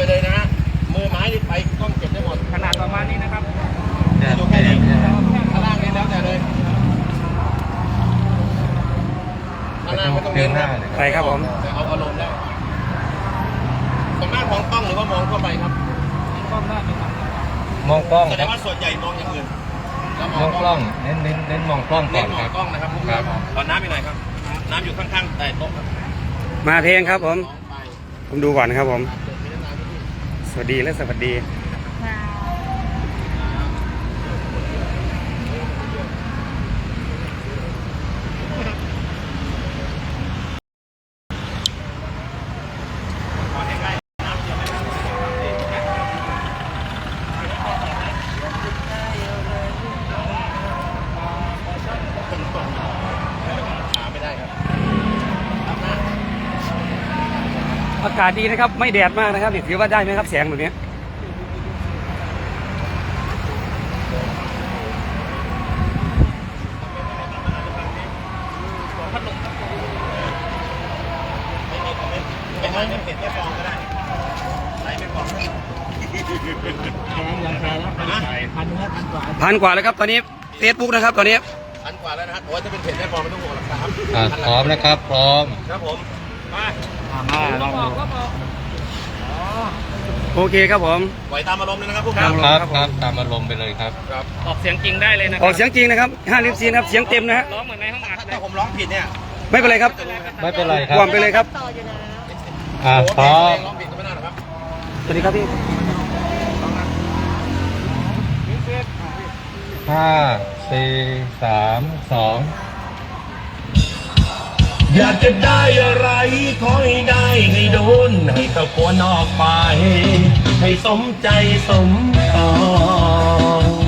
ไปเลยนะฮะมือไม้นี่ไปกล้องเก็บได้หมด ขนาดประมาณนี้นะครับอยู่แค่นี้ข้างล่างนี่แล้วแต่เลยข้างล่างไม่ต้องเน้นครับไปครับผมแต่เอาอารมณ์ได้ส่วนมากมองกล้องหรือว่ามองทั่วไปครับกล้องได้ไหมครับมองกล้องแสดครังบว่าส่วนใหญ่มองอย่างอื่นแล้วมองกล้องเน้นเน้นเน้นมองกล้องก่เน้อนนมคอรังบกล้องนะครับครับขอน้ำไปหน่อยครับ น้ำอยู่ข้างๆแต่โต๊ะครับมาเพลงครับผมสองไปผมดูก่อนนะครับผม สวัสดีและสวัสดี ค่ะไม่ได้ครับ อากาศดีนะครับ ไม่แดดมากนะครับนี่ถือว่าได้ไหมครับแสงแบบนี้ไม่ไม่ไม่เผ็ดไม่ฟองก็ได้ไหลไม่ฟองยังแพงแล้วพันพันนะพันกว่าพันกว่าแล้วครับตอนนี้เฟซบุ๊กนะครับ ตอนนี้พันกว่าแล้วนะฮะโอ้ยถ้าเป็นเผ็ดไม่ฟองไม่ต้องห่วงหรอกครับอ่าพร้อมแล้วครับ พร้อมครับผมมา อ่าลองดูโอเคครับผมปล่อยตามอารมณ์เลยนะครับพวกครัเราบ ครับครับตามอารมณ์ไปเลยครับครับออกเสียงจริงได้เลยนะคอรัอกเสียงจริงนะครับห้าลิปซีนะครับ เสียงเต็มนะฮะ ร้องเหมือนในห้องอัดเลถ้ายผมร้องผิดเนี่ยไม่เป็นไรครับไม่เป็นไรครับวอร์มไปเลยครับอ่าโอ้พร้อมร้องผิดก็ไม่น่าหรอกครับ สวัสดีครับพี่ ห้าสี่สามสอง อยากจะได้อะไรขอให้ได้ให้โดน ให้ตะโกนออกไป ให้สมใจสมตอง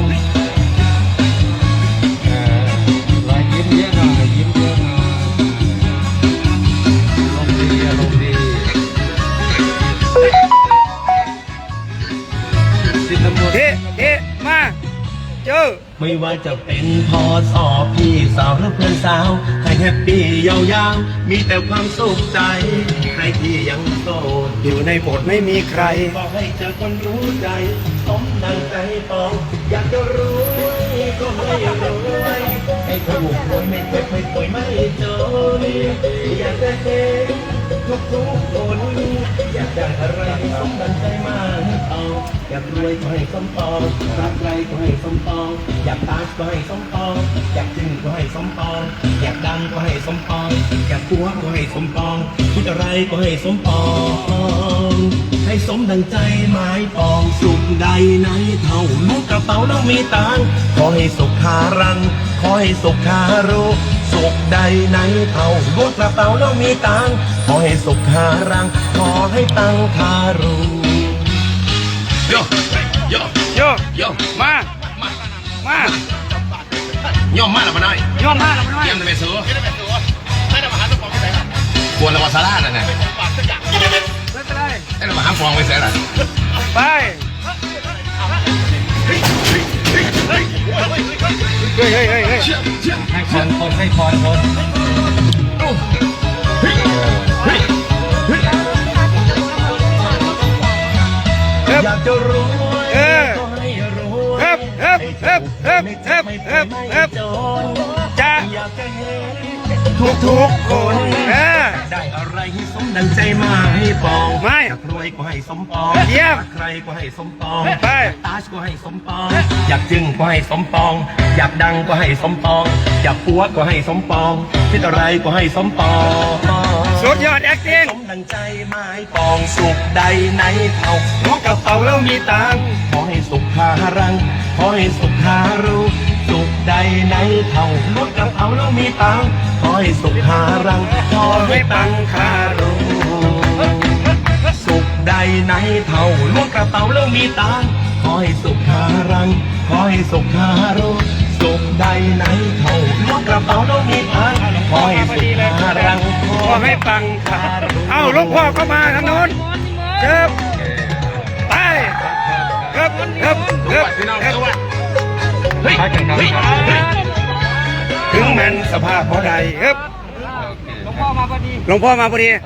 ไม่ว่าจะเป็นพอสอพี่สาวหรือเพื่อนสาว ให้แฮปปี้ยาวๆ มีแต่ความสุขใจ ใครที่ยังโสดอยู่ในโบสถ์ไม่มีใคร บอกให้เจอคนรู้ใจ สมดังใจปอง อยากจะรวยก็ไม่รวยให้ถูกรวยไม่เจ็บไม่ป่วยไม่จนอยากจะเห็นทุกทุกคนอยากได้อะไรสมดังใจมากเอาอยากรวยก็ให้สมปองรักใครก็ให้สมปอง อยากตายก็ให้สมปองอยากจึงก็ให้สมปอง อยากดังก็ให้สมปอง อยากปัวก็ให้สมปอง คิดอะไรก็ให้สมปอง ให้สมดังใจหมายปองสุขใดในเท่าลูกกระเป๋าน้องมีตังขอให้สุขคารัง ขอให้สุขคารุสุขใดในเท่าลูกกระเป๋าน้องมีตังขอให้สุขคารัง ขอให้ตังคารุโยโยโยโยมา มาย่อมมากหรือไม่ได้ย่อมมาแล้วมันเยี่ยมเลยไปซื้อไม่ได้มาหาตัวฟองไปไหนครับควรเราวาซาร่าน่ะนะไม่เป็นไรให้เรามาหาฟองไปเสียหน่อยไปเฮ้ยเฮ้ยเฮ้ยเฮ้ยให้พรคนให้พรคน เฮ้ยเฮ้ยเฮ้ยจะอยากจะทุกทุกคนเออได้อะไรให้สมดังใจมาให้ปองไม่อยากรวยก็ให้สมปองเยี่ยมรักใครก็ให้สมปองไปตาชก็ให้สมปอง อยากจึงก็ให้สมปอง อยากดังก็ให้สมปอง อยากปัวก็ให้สมปองคิดอะไรก็ให้สมปองสุดยอด acting สมดังใจไม้ปองสุขใดในเท่าหัวกระเป๋าแล้วมีตังขอให้สุขคารังขอให้สุขคารุ สุขใดในเท่าลดกระเป๋าแล้วมีตังค์ขอให้สุขคารังขอให้ตังคารุสุขใดในเท่าลดกระเป๋าแล้วมีตังค์ขอให้สุขคารังขอให้สุขคารุสุขใดในเท่าลดกระเป๋าแล้วมีตังค์ขอให้สุขคารังขอให้ปังค่ะเอ้าหลวงพ่อก็มาทางโน้นเจิบไปเกิบเกิบเกิบพี่น้องเกิบสวัสดีเฮ้ย พักกันครับเฮ้ยเฮ้ยถึงแมันสภาพพอใดเกิบโอเคหลวงพ่อมาพอดีหลวงพ่อมาพอดีอะ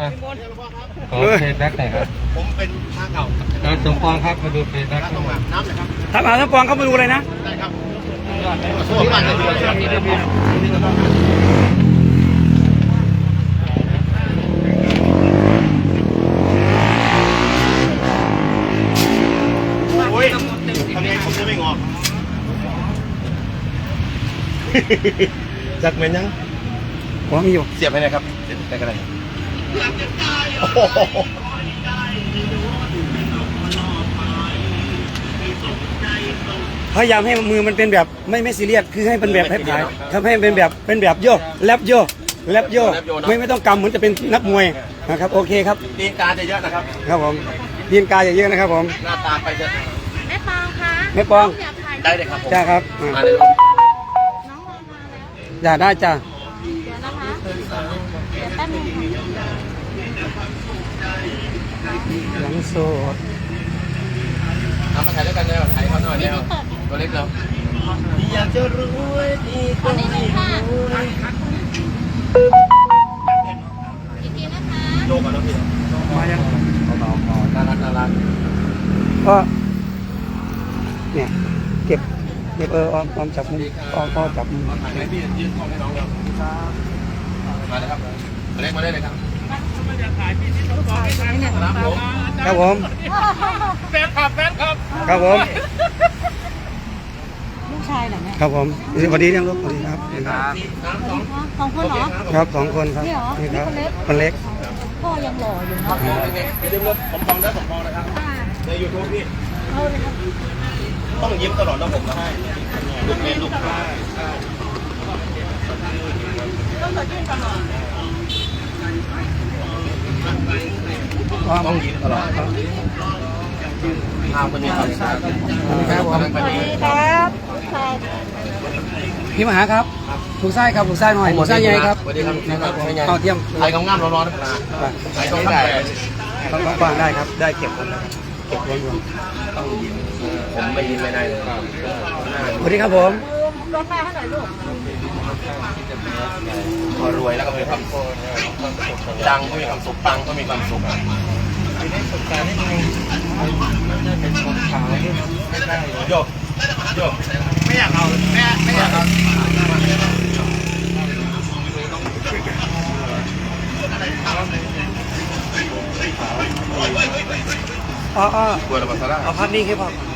ขอเฟซแบ็กหน่อยครับ ผมเป็นช่างเก่าเราสมปองครับมาดูเฟซแบ็กร้านตรงมาน้ำนะครับถ้ามาทั้งปองเข้ามาดูเลยนะได้ครับทั่วบ้าน จักเมนยังผมมีอยู่เสียบไปไหนครับเสียบไปกันเลยโอ้โหพยายามให้มือมันเป็นแบบไม่ไม่ซีเรียสคือให้เป็นแบบให้ผายครับให้เป็นแบบเป็นแบบโยกแลบโยกแลบโยกไม่ไม่ต้องกำเหมือนจะเป็นนักมวยนะครับโอเคครับตีนการจะเยอะนะครับ ครับผมยินกายอย่าเยอะนะครับผมหน้าตาไปจะแม่ปองคะแม่ปอง อยากถ่ายได้เลยครับผม จ้าครับอ่า มาเลยน้องรอมา แล้วจ้าได้จ้าเดี๋ยวนะคะ เดี๋ยวแป๊บนึงค่ะหลังโสดเอามาถ่ายด้วยกันเลยถ่ายเขาหน่อยนี่เร็วพี่เปิดตัวเล็กเราอยากจะรวยดีอันนี้หนึ่งค่ะอีกทีนะคะ โยกก่อนนะพี่มายังเบาๆน่ารักน่ารักก็เนี่ยเก็บ เก็บเออออมออมจับมุมออมออมจับมุมถ่ายให้พี่ยืนกล้องให้น้องเรามาเลยครับตัวเล็กมาได้เลยครับครับผมครับผมแฟนคลับแฟนคลับครับผมลูกชายเหรอแม่ครับผมสวัสดีเรียงลูกสวัสดีครับสองคนเหรอครับสองคนครับนี่เหรอนี่ครับนี่คคนนเล็เล็กกพ่อยังหล่ออยู่เนาะอย่าลืมรถสมปองนะสมปองนะครับในยูทูบพี่เอาเลยครับ ต้องยิ้มตลอดนะผมนะให้ลูกเล่นลูกค้าอ๋อต้องยิ้มตลอดทางคนนี้ครับครับผมคนนี้ครับลูกชายพี่มหาครับถูกไส้ครับถูกไส้หน่อยถูกไส้ใหญ่ครับสวัสดีครับนะครับใช่ไงเอาเทียมไทยงามๆร้อนๆนะไทยต้องได้ต้องต้องฟังได้ครับ ได้เก็บครับเก็บรวมรวมต้องยิ้ม ผมไม่ยิ้มไม่ได้เลยสวัสดีครับผมรถไฟให้หน่อยลูกพอรวยแล้วก็มีความสุขดังก็มีความสุขปังก็มีความสุขโยกโยกไม่อยากเอาแม่ไม่อยากเอาอ๋ออ๋อบัวระบาดสาระเอาพัดนี่ครับผม